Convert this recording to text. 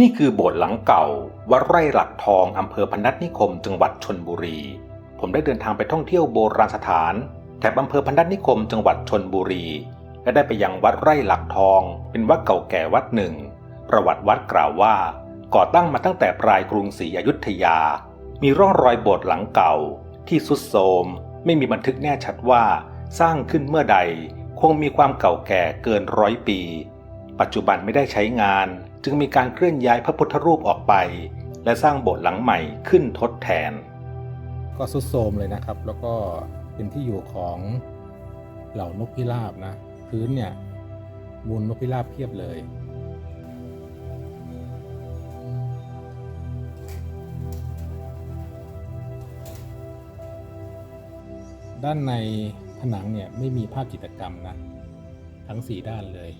นี่คือโบสถ์หลังเก่า วัดไร่หลักทองอำเภอพนัสนิคม จังหวัดชนบุรี ผมได้เดินทางไปท่องเที่ยวโบราณสถานแถบอำเภอพนัสนิคม จังหวัดชนบุรี และได้ไปยังวัดไร่หลักทอง เป็นวัดเก่าแก่วัดหนึ่ง ประวัติวัดกล่าวว่า ก่อตั้งมาตั้งแต่ปลายกรุงศรีอยุธยา มีร่องรอยโบสถ์หลังเก่า ที่สุดโทมไม่มีบันทึกแน่ชัดว่า สร้างขึ้นเมื่อใด คงมีความเก่าแก่เกินร้อยปี ปัจจุบันไม่ได้ใช้งาน จึงมีการเคลื่อนย้ายพระพุทธรูปออกไป และสร้างโบสถ์หลังใหม่ขึ้นทดแทน ก็สุดโทมเลยนะครับ แล้วก็เป็นที่อยู่ของเหล่านกพิราบนะพื้นเนี่ยมูลนกพิราบเพียบเลยด้านในผนังเนี่ยไม่มีภาพจิตรกรรมนะทั้งสี่ด้านเลย